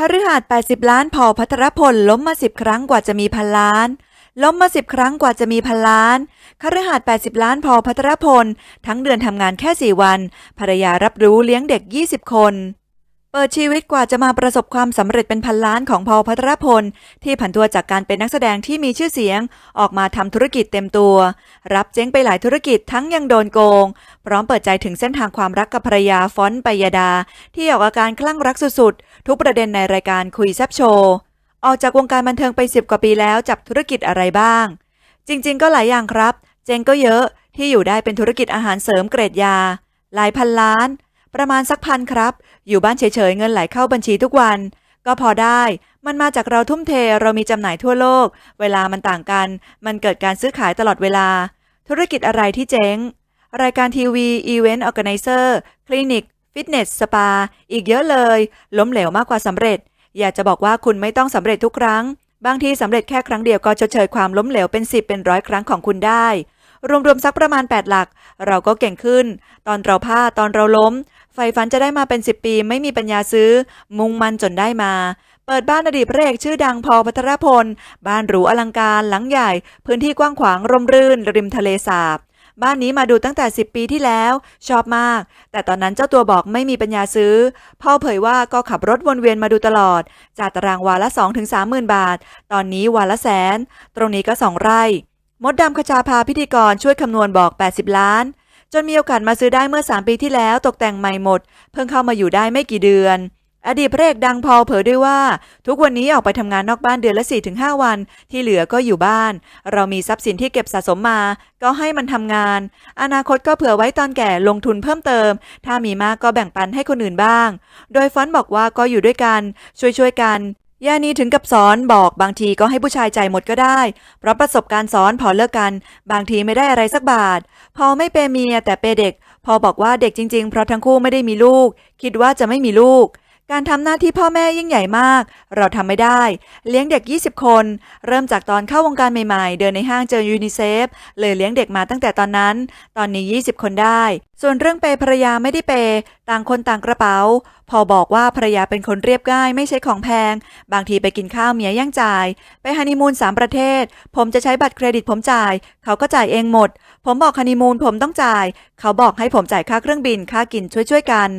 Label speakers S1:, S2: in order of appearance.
S1: คฤหาสน์80 ล้านพอพัทรพลล้มมา10ครั้งกว่าจะมีพันล้าน ล้มมา10ครั้งกว่าจะมีพันล้านคฤหาสน์80 ล้านพอพัทรพล ทั้งเดือนทำงานแค่4วัน ภรรยารับรู้เลี้ยงเด็ก 20 คน เปิดชีวิตกว่าจะมาประสบความสำเร็จเป็นพันล้านของพอพัทรพล ที่ผันตัวจากการเป็นนักแสดงที่มีชื่อเสียง ออกมาทำธุรกิจเต็มตัว รับเจ๊งไปหลายธุรกิจทั้งยังโดนโกง พร้อมเปิดใจถึงเส้นทางความรักกับภรรยาฟอนต์ปยดา ที่ออกอาการคลั่งรักสุดๆ ทุกประเด็นในรายการคุยแซบโชว์ออกจากวงการบันเทิงไป10กว่าปีแล้วจับธุรกิจอะไรบ้าง จริง ๆ ก็หลายอย่างครับ เจ๊งก็เยอะที่อยู่ได้เป็นธุรกิจอาหารเสริมเกรดยา หลายพันล้าน ประมาณสักพันครับ อยู่บ้านเฉยๆเงินไหลเข้าบัญชีทุกวัน ก็พอได้ มันมาจากเราทุ่มเทเรามีจำหน่ายทั่วโลก เวลามันต่างกัน มันเกิดการซื้อขายตลอดเวลา ธุรกิจอะไรที่เจ๊ง รายการทีวีอีเวนต์ออแกไนเซอร์คลินิก ฟิตเนสสปา อีกเยอะเลย ล้มเหลวมากกว่าสำเร็จ อยากจะบอกว่าคุณไม่ต้องสำเร็จทุกครั้ง บางทีสำเร็จแค่ครั้งเดียวก็ชดเชยความล้มเหลวเป็น10เป็นร้อยครั้งของคุณได้รวมๆสักประมาณ 8 หลัก เราก็เก่งขึ้น ตอนเราพลาดตอนเราล้ม ไฟฝันจะได้มาเป็น 10 ปี ไม่มีปัญญาซื้อ มุ่งมันจนได้มา เปิดบ้านอดีตพระเอกชื่อดังพอพัทรพล บ้านหรูอลังการหลังใหญ่ พื้นที่กว้างขวางร่มรื่น ริมทะเลสาบ บ้านนี้มาดูตั้งแต่ 10 ปีที่แล้ว ชอบมาก แต่ตอนนั้นเจ้าตัวบอกไม่มีปัญญาซื้อ พ่อเผยว่าก็ขับรถวนเวียนมาดูตลอด จากตารางวาละ 2-3หมื่นบาท ตอนนี้วาละแสน ตรงนี้ก็2ไร่ มดดำขจาพาพิธีกรช่วยคำนวณบอก 80 ล้าน นมีโอกาสมาซื้อได้เมื่อ 3 ปีที่แล้วตกแต่งใหม่หมด เพิ่งเข้ามาอยู่ได้ไม่กี่เดือน อดีตพระเอกดังพอเผยด้วยว่า ทุกวันนี้ออกไปทำงานนอกบ้านเดือนละ 4-5 วัน ที่เหลือก็อยู่บ้าน เรามีทรัพย์สินที่เก็บสะสมมา ก็ให้มันทำงาน อนาคตก็เผื่อไว้ตอนแก่ลงทุนเพิ่มเติม ถ้ามีมากก็แบ่งปันให้คนอื่นบ้าง โดยฟอนต์บอกว่าก็อยู่ด้วยกัน ช่วยๆกัน ยานีถึงกับสอนบอกบางทีก็ให้ผู้ชายใจหมดก็ได้ เพราะประสบการณ์สอนพอเลิกกัน บางทีไม่ได้อะไรสักบาท พอไม่เปเมียแต่เปเด็ก พอบอกว่าเด็กจริงๆ เพราะทั้งคู่ไม่ได้มีลูก คิดว่าจะไม่มีลูก การทำหน้าที่พ่อแม่ยิ่งใหญ่มาก เราทำไม่ได้ เลี้ยงเด็ก 20 คน เริ่มจากตอนเข้าวงการใหม่ๆ เดินในห้างเจอยูนิเซฟ เลยเลี้ยงเด็กมาตั้งแต่ตอนนั้น ตอนนี้ 20 คนได้ ส่วนเรื่องเปย์ภรรยาไม่ได้เปย์ต่างคนต่างกระเป๋า พอบอกว่าภรรยาเป็นคนเรียบง่าย ไม่ใช่ของแพง บางทีไปกินข้าวเมียย่างจ่าย ไปฮันนีมูนสามประเทศ ผมจะใช้บัตรเครดิตผมจ่าย เขาก็จ่ายเองหมด ผมบอกฮันนีมูนผมต้องจ่าย เขาบอกให้ผมจ่ายค่าเครื่องบินค่ากินช่วยๆกัน